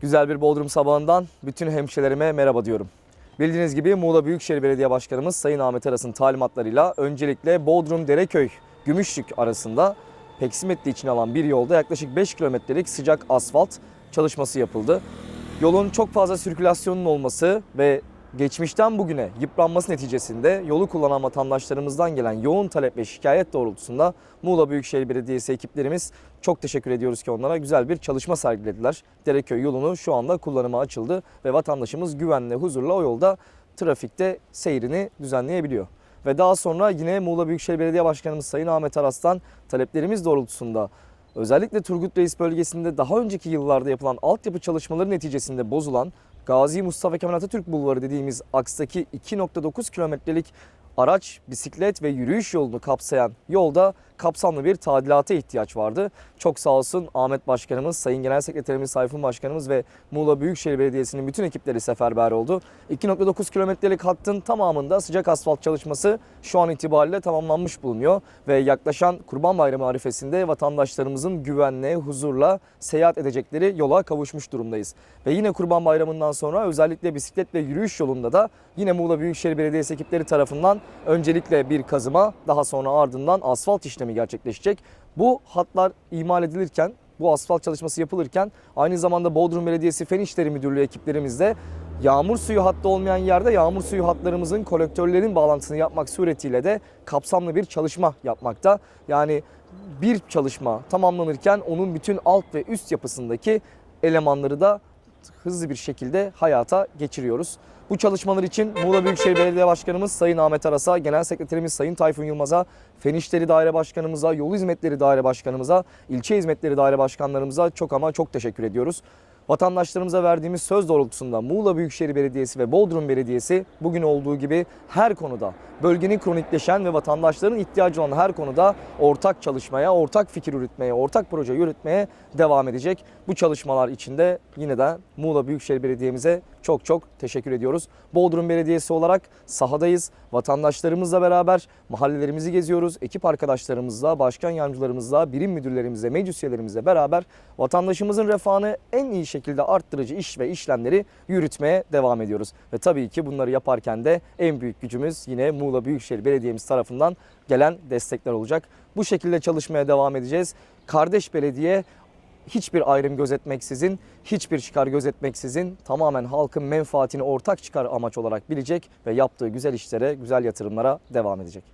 Güzel bir Bodrum sabahından bütün hemşirelerime merhaba diyorum. Bildiğiniz gibi Muğla Büyükşehir Belediye Başkanımız Sayın Ahmet Aras'ın talimatlarıyla öncelikle Bodrum Dereköy Gümüşlük arasında Peksimetli için alan bir yolda yaklaşık 5 kilometrelik sıcak asfalt çalışması yapıldı. Yolun çok fazla sirkülasyonun olması ve geçmişten bugüne yıpranması neticesinde yolu kullanan vatandaşlarımızdan gelen yoğun talep ve şikayet doğrultusunda Muğla Büyükşehir Belediyesi ekiplerimiz çok teşekkür ediyoruz ki onlara güzel bir çalışma sergilediler. Dereköy yolunu şu anda kullanıma açıldı ve vatandaşımız güvenle, huzurla o yolda trafikte seyrini düzenleyebiliyor. Ve daha sonra yine Muğla Büyükşehir Belediye Başkanımız Sayın Ahmet Aras'tan taleplerimiz doğrultusunda özellikle Turgut Reis bölgesinde daha önceki yıllarda yapılan altyapı çalışmaları neticesinde bozulan Gazi Mustafa Kemal Atatürk Bulvarı dediğimiz akstaki 2.9 kilometrelik araç, bisiklet ve yürüyüş yolunu kapsayan yolda kapsamlı bir tadilata ihtiyaç vardı. Çok sağ olsun Ahmet Başkanımız, Sayın Genel Sekreterimiz Sayfun Başkanımız ve Muğla Büyükşehir Belediyesi'nin bütün ekipleri seferber oldu. 2.9 kilometrelik hattın tamamında sıcak asfalt çalışması şu an itibariyle tamamlanmış bulunuyor ve yaklaşan Kurban Bayramı arifesinde vatandaşlarımızın güvenle, huzurla seyahat edecekleri yola kavuşmuş durumdayız. Ve yine Kurban Bayramı'ndan sonra özellikle bisiklet ve yürüyüş yolunda da yine Muğla Büyükşehir Belediyesi ekipleri tarafından öncelikle bir kazıma daha sonra ardından asfalt işlemi gerçekleşecek. Bu hatlar imal edilirken bu asfalt çalışması yapılırken aynı zamanda Bodrum Belediyesi Fen İşleri Müdürlüğü ekiplerimizde yağmur suyu hattı olmayan yerde yağmur suyu hatlarımızın kolektörlerin bağlantısını yapmak suretiyle de kapsamlı bir çalışma yapmakta. Yani bir çalışma tamamlanırken onun bütün alt ve üst yapısındaki elemanları da hızlı bir şekilde hayata geçiriyoruz. Bu çalışmalar için Muğla Büyükşehir Belediye Başkanımız Sayın Ahmet Aras'a, Genel Sekreterimiz Sayın Tayfun Yılmaz'a, Fen İşleri Daire Başkanımıza, Yol Hizmetleri Daire Başkanımıza, İlçe Hizmetleri Daire Başkanlarımıza çok ama çok teşekkür ediyoruz. Vatandaşlarımıza verdiğimiz söz doğrultusunda Muğla Büyükşehir Belediyesi ve Bodrum Belediyesi bugün olduğu gibi her konuda bölgenin kronikleşen ve vatandaşların ihtiyacı olan her konuda ortak çalışmaya, ortak fikir yürütmeye, ortak proje yürütmeye devam edecek. Bu çalışmalar içinde yine de Muğla Büyükşehir Belediye'mize çok çok teşekkür ediyoruz. Bodrum Belediyesi olarak sahadayız. Vatandaşlarımızla beraber mahallelerimizi geziyoruz. Ekip arkadaşlarımızla, başkan yardımcılarımızla, birim müdürlerimizle, meclis üyelerimizle beraber vatandaşımızın refahını en iyi şekilde arttırıcı iş ve işlemleri yürütmeye devam ediyoruz. Ve tabii ki bunları yaparken de en büyük gücümüz yine Muğla Büyükşehir Belediye'miz tarafından gelen destekler olacak. Bu şekilde çalışmaya devam edeceğiz. Kardeş belediye hiçbir ayrım gözetmeksizin, hiçbir çıkar gözetmeksizin tamamen halkın menfaatini ortak çıkar amaç olarak bilecek ve yaptığı güzel işlere, güzel yatırımlara devam edecek.